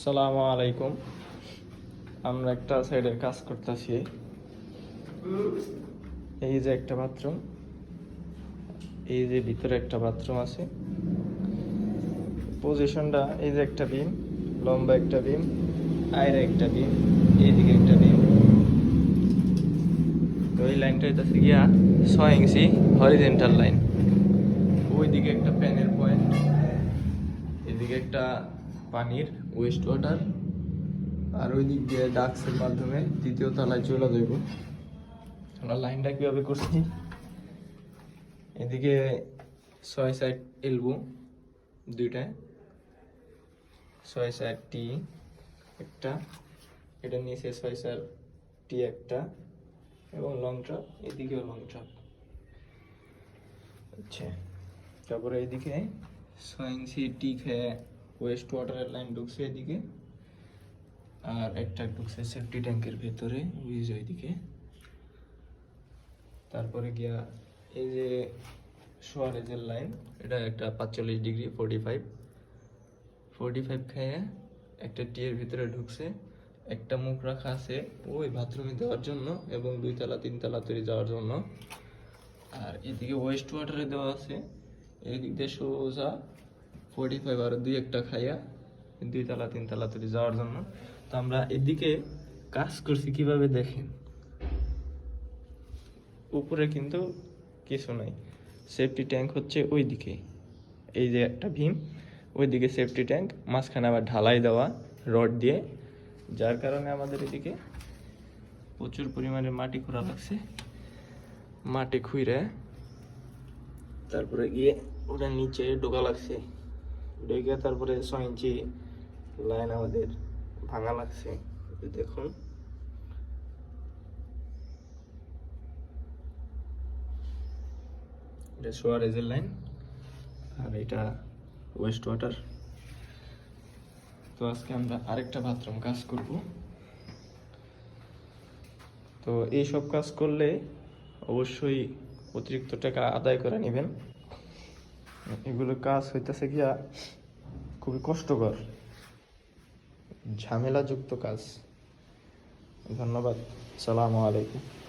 সালামু আলাইকুম। আমরা একটা সাইডের কাজ করতেছি। এই যে একটা বাথরুম এই যে ভিতরে একটা বাথরুম আছে। পজিশনটা এই যে একটা বিম লম্বা একটা বিম আয়ের একটা বিম এইদিকে একটা বিম তো এই লাইনটা হইতেছে গিয়া ছয় ইঞ্চি হরিজেন্টাল লাইন ওইদিকে একটা প্যানের পয়েন্ট এদিকে একটা পানির ওয়েস্ট ওয়াটার আর ওই দিক দিয়ে ডাক্সের মাধ্যমে দ্বিতীয় তলায় চলে যাইব আমরা লাইনটা কীভাবে করছি? এদিকে ছয় সাইড এলবো দুইটায় ছয় সাইড টি একটা, এটা নিচে ছয় সাইড টি একটা এবং লং ট্রাপ এদিকেও লং ট্রাপ আচ্ছা তারপরে এদিকে ছয় ইঞ্চি টি খেয়ে ওয়েস্ট ওয়াটারের লাইন ঢুকছে এদিকে। আর একটা ঢুকছে সেফটি ট্যাঙ্কের ভেতরে যে ওইদিকে। তারপরে গিয়া এই যে সোয়ারেজের লাইন এটা একটা পাঁচচল্লিশ degree forty five forty five খেয়ে একটা টিয়ের ভিতরে ঢুকছে। একটা মুখ রাখা আছে ওই বাথরুমে দেওয়ার জন্য এবং দুইতলা, তিনতলা তৈরি যাওয়ার জন্য। আর এদিকে ওয়েস্ট ওয়াটারে দেওয়া আছে। এদিক দিয়ে সোজা ফোর্টি ফাইভ আর দুই একটা খাইয়া দুই তালা, তিন তালা তৈরি যাওয়ার জন্য। তো আমরা এদিকে কাজ করছি কীভাবে দেখেন? উপরে কিন্তু কিছু নাই। সেফটি ট্যাঙ্ক হচ্ছে ওই দিকে এই যে একটা ভীম, ওইদিকে সেফটি ট্যাঙ্ক মাঝখানে আবার ঢালাই দেওয়া রড দিয়ে। যার কারণে আমাদের এদিকে প্রচুর পরিমাণে মাটি খোঁড়া লাগছে। মাটি খুঁড়ে তারপরে গিয়ে ওটা নিচে ঢোকা লাগছে। ঢোকে তারপরে ছয় ইঞ্চি লাইন আমাদের ভাঙা লাগছে। দেখুন। এটা সোয়ারেজের লাইন, আর এটা ওয়েস্ট ওয়াটার তো আজকে আমরা আরেকটা বাথরুম কাজ করব। তো এই সব কাজ করলে অবশ্যই অতিরিক্ত টাকা আদায় করে নেবেন। এগুলো কাজ হইতেছে গিয়া খুবই কষ্টকর। ঝামেলাযুক্ত কাজ। ধন্যবাদ। সালামু আলাইকুম।